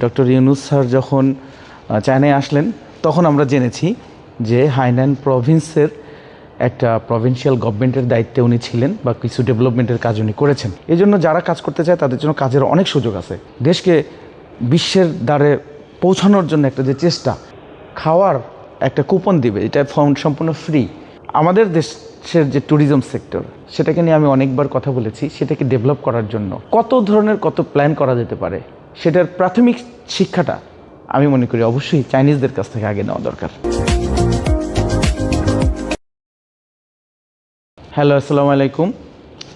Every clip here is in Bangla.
ডক্টর ইউনুস স্যার যখন চায়নায় আসলেন, তখন আমরা জেনেছি যে হাইনান প্রভিন্সের একটা প্রভিন্সিয়াল গভর্নমেন্টের দায়িত্বে উনি ছিলেন বা কিছু ডেভেলপমেন্টের কাজ উনি করেছেন। এই জন্য যারা কাজ করতে চায়, তাদের জন্য কাজের অনেক সুযোগ আছে। দেশকে বিশ্বের দ্বারে পৌঁছানোর জন্য একটা যে চেষ্টা, খাওয়ার একটা কুপন দিবে, এটা ফাউন্ড সম্পূর্ণ ফ্রি আমাদের দেশের যে ট্যুরিজম সেক্টর সেটাকে নিয়ে আমি অনেকবার কথা বলেছি, সেটাকে ডেভেলপ করার জন্য। কত ধরনের, কত প্ল্যান করা যেতে পারে? সেটার প্রাথমিক শিক্ষাটা আমি মনে করি অবশ্যই চাইনিজদের কাছ থেকে আগে নেওয়া দরকার। হ্যালো, আসসালামু আলাইকুম।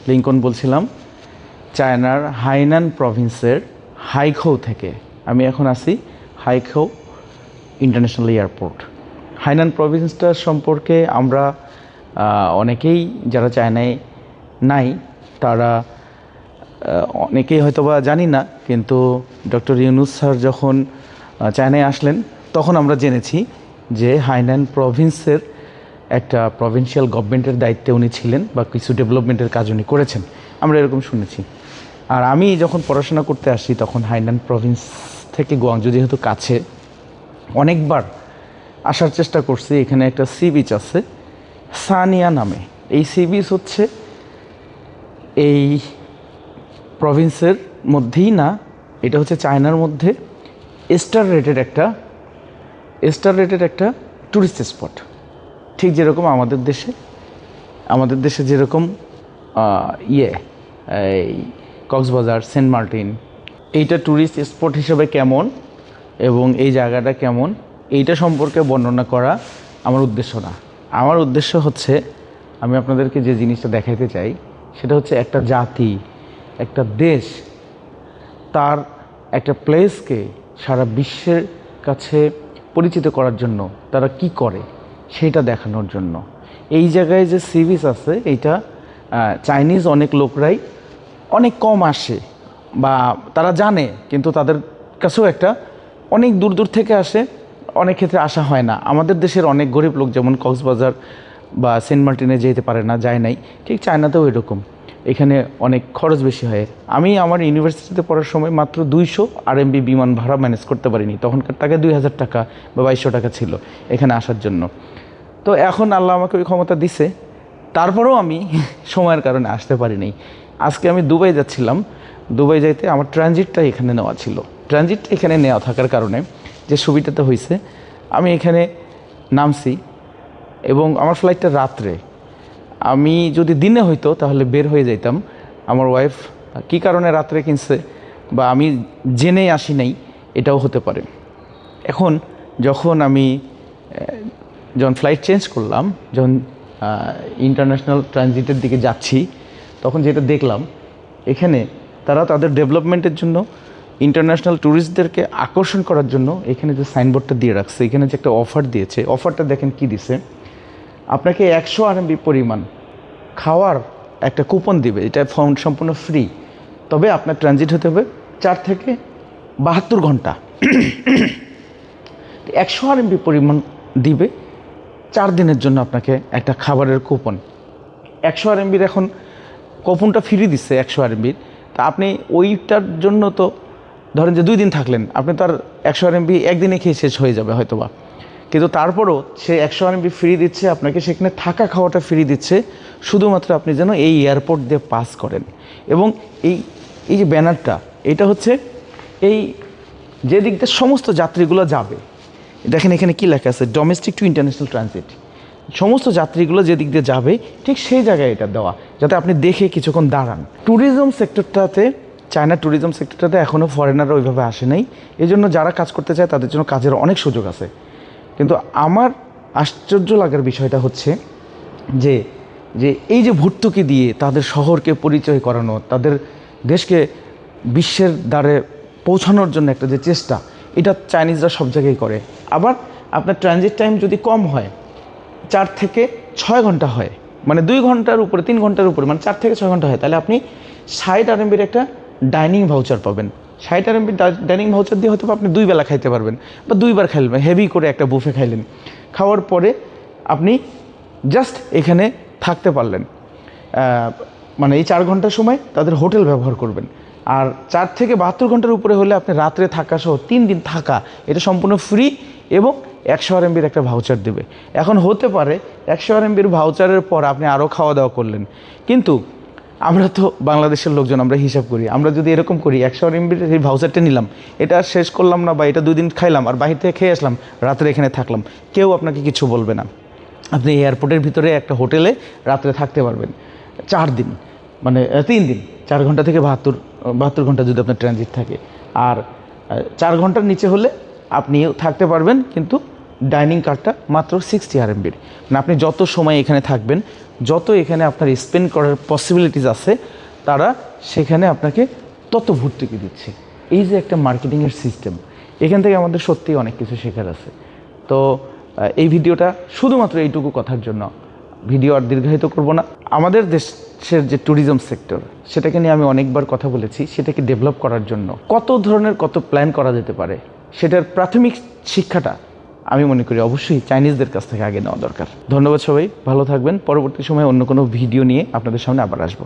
লিঙ্কন বলছিলাম, চায়নার হাইনান প্রভিন্সের হাইখৌ থেকে। আমি এখন আছি হাইখৌ ইন্টারন্যাশনাল এয়ারপোর্ট। হাইনান প্রভিন্সটার সম্পর্কে আমরা অনেকেই যারা চায়নায় নাই, তারা অনেকেই হয়তো বা জানি না, কিন্তু ডক্টর ইউনুস স্যার যখন চায়নায় আসলেন, তখন আমরা জেনেছি যে হাইনান প্রভিন্সের একটা প্রভিন্সিয়াল গভর্নমেন্টের দায়িত্বে উনি ছিলেন বা কিছু ডেভেলপমেন্টের কাজ উনি করেছেন। আমরা এরকম শুনেছি। আর আমি যখন পড়াশোনা করতে আসি, তখন হাইনান প্রভিন্স থেকে গোয়াংজু যেহেতু কাছে, অনেকবার আসার চেষ্টা করছি। এখানে একটা সি বিচ আছে, সানিয়া নামে। এই সি বিচ হচ্ছে এই প্রভিন্সের মধ্যেই না, এটা হচ্ছে চায়নার মধ্যে স্টার রেটেড একটা স্টার রেটেড একটা ট্যুরিস্ট স্পট ঠিক যেরকম আমাদের দেশে আমাদের দেশে যেরকম ইয়ে এই কক্সবাজার, সেন্ট মার্টিন, এইটা ট্যুরিস্ট স্পট হিসেবে কেমন এবং এই জায়গাটা কেমন, এইটা সম্পর্কে বর্ণনা করা আমার উদ্দেশ্য না। আমার উদ্দেশ্য হচ্ছে, আমি আপনাদেরকে যে জিনিসটা দেখাইতে চাই, সেটা হচ্ছে একটা জাতি একটা দেশ, তার একটা প্লেসকে সারা বিশ্বের কাছে পরিচিত করার জন্য তারা কি করে, সেটা দেখানোর জন্য। এই জায়গায় যে সিরিজ আছে, এইটা চাইনিজ অনেক লোকরাই অনেক কম আসে বা তারা জানে, কিন্তু তাদের কাছেও একটা অনেক দূর দূর থেকে আসে, অনেক ক্ষেত্রে আসা হয় না। আমাদের দেশের অনেক গরিব লোক, যেমন কক্সবাজার বা সেন্ট মার্টিনে যেতে পারে না, যায় নাই। ঠিক চায়নাতেও এরকম। এখানে অনেক খরচ বেশি হয়। আমি আমার ইউনিভার্সিটিতে পড়ার সময় মাত্র দুইশো আরএমবি বিমান ভাড়া ম্যানেজ করতে পারিনি। তখনকার টাকা দুই হাজার টাকা বা বাইশশো টাকা ছিল এখানে আসার জন্য। তো এখন আল্লাহ আমাকে ওই ক্ষমতা দিছে। তারপরেও আমি সময়ের কারণে আসতে পারিনি। আজকে আমি দুবাই যাচ্ছিলাম। দুবাই যাইতে আমার ট্রানজিটটা এখানে নেওয়া ছিল। ট্রানজিটটা এখানে নেওয়া থাকার কারণে যে সুবিধাটা হয়েছে আমি এখানে নামছি এবং আমার ফ্লাইটটা রাত্রে। আমি যদি দিনে হইতো, তাহলে বের হয়ে যাইতাম। আমার ওয়াইফ কী কারণে রাত্রে কিনছে বা আমি জেনে আসি নাই, এটাও হতে পারে। এখন যখন আমি যখন ফ্লাইট চেঞ্জ করলাম, যখন ইন্টারন্যাশনাল ট্রানজিটের দিকে যাচ্ছি, তখন যেটা দেখলাম, এখানে তারা তাদের ডেভেলপমেন্টের জন্য ইন্টারন্যাশনাল ট্যুরিস্টদেরকে আকর্ষণ করার জন্য এখানে যে সাইনবোর্ডটা দিয়ে রাখছে, এখানে যে একটা অফার দিয়েছে অফারটা দেখেন কি দিছে? আপনাকে একশো আরএমবি পরিমাণ খাওয়ার একটা কুপন দিবে, এটা ফাউন্ড সম্পূর্ণ ফ্রি তবে আপনার ট্রানজিট হতে হবে চার থেকে বাহাত্তর ঘণ্টা। একশো আরএমবি পরিমাণ দিবে চার দিনের জন্য আপনাকে একটা খাবারের কুপন একশো আরএমবির এখন কুপনটা ফ্রি দিচ্ছে একশো আরএমবির তা আপনি ওইটার জন্য তো ধরেন যে দুই দিন থাকলেন, আপনি তার একশো আরএমবি একদিনে খেয়ে শেষ হয়ে যাবে হয়তোবা। কিন্তু তারপরও সে একশো আরএমবি ফ্রি দিচ্ছে, আপনাকে সেখানে থাকা খাওয়াটা ফ্রি দিচ্ছে, শুধুমাত্র আপনি যেন এই এয়ারপোর্ট দিয়ে পাস করেন। এবং এই এই যে ব্যানারটা, এটা হচ্ছে এই যে দিক দিয়ে সমস্ত যাত্রীগুলো যাবে, দেখেন এখানে কি লেখা আছে ডোমেস্টিক টু ইন্টারন্যাশনাল ট্রানজিট সমস্ত যাত্রীগুলো যে দিক দিয়ে যাবে, ঠিক সেই জায়গায় এটা দেওয়া, যাতে আপনি দেখে কিছুক্ষণ দাঁড়ান। ট্যুরিজম সেক্টরটাতে চায়না ট্যুরিজম সেক্টরটাতে এখনও ফরেনাররা ওইভাবে আসে নাই। এই জন্য যারা কাজ করতে চায়, তাদের জন্য কাজের অনেক সুযোগ আছে। কিন্তু আমার আশ্চর্য লাগার বিষয়টা হচ্ছে যে যে এই যে ভর্তুকি দিয়ে তাদের শহরকে পরিচয় করানো, তাদের দেশকে বিশ্বের দ্বারে পৌঁছানোর জন্য একটা যে চেষ্টা, এটা চাইনিজরা সব জায়গায় করে। আবার আপনার ট্রানজিট টাইম যদি কম হয়, চার থেকে ছয় ঘণ্টা হয় মানে দুই ঘণ্টার উপরে, তিন ঘণ্টার উপরে মানে চার থেকে ছয় ঘণ্টা হয়, তাহলে আপনি ষাট আরএমবির একটা ডাইনিং ভাউচার পাবেন। ষাট আরএমবি ডাইনিং ভাউচার দিয়ে হয়তো আপনি দুই বেলা খাইতে পারবেন বা দুইবার খাইলেন হেভি করে একটা বুফে খাইলেন। খাওয়ার পরে আপনি জাস্ট এখানে থাকতে পারলেন। মানে এই চার ঘণ্টার সময় তাদের হোটেল ব্যবহার করবেন। আর চার থেকে বাহাত্তর ঘণ্টার উপরে হলে আপনি রাত্রে থাকা সহ তিন দিন থাকা, এটা সম্পূর্ণ ফ্রি এবং একশো আর এমবির একটা ভাউচার দেবে। এখন হতে পারে একশো আর এমবির ভাউচারের পর আপনি আরও খাওয়া দাওয়া করলেন। কিন্তু আমরা তো বাংলাদেশের লোকজন, আমরা হিসাব করি। আমরা যদি এরকম করি, একশো এমবির এই ভাউচারটা নিলাম, এটা শেষ করলাম না বা এটা দুই দিন খাইলাম আর বাহির থেকে খেয়ে আসলাম, রাত্রে এখানে থাকলাম, কেউ আপনাকে কিছু বলবে না। আপনি এয়ারপোর্টের ভিতরে একটা হোটেলে রাত্রে থাকতে পারবেন। চার দিন মানে তিন দিন, চার ঘণ্টা থেকে বাহাত্তর বাহাত্তর ঘণ্টা যদি আপনার ট্রানজিট থাকে। আর চার ঘণ্টার নিচে হলে আপনিও থাকতে পারবেন, কিন্তু ডাইনিং কার্ডটা মাত্র সিক্সটি আরএমবির মানে আপনি যত সময় এখানে থাকবেন, যত এখানে আপনার স্পেন্ড করার পসিবিলিটিস আছে, তারা সেখানে আপনাকে তত ভর্তুকি দিচ্ছে। এই যে একটা মার্কেটিংয়ের সিস্টেম এখান থেকে আমাদের সত্যিই অনেক কিছু শেখার আছে। তো এই ভিডিওটা শুধুমাত্র এইটুকু কথার জন্য। ভিডিও আর দীর্ঘায়িত করব না। আমাদের দেশের যে ট্যুরিজম সেক্টর সেটাকে নিয়ে আমি অনেকবার কথা বলেছি, সেটাকে ডেভেলপ করার জন্য। কত ধরনের কত প্ল্যান করা যেতে পারে, সেটার প্রাথমিক শিক্ষাটা আমি মনে করি অবশ্যই চাইনিজদের কাছ থেকে আগে নেওয়া দরকার। ধন্যবাদ সবাই, ভালো থাকবেন। পরবর্তী সময়ে অন্য কোনো ভিডিও নিয়ে আপনাদের সামনে আবার আসব।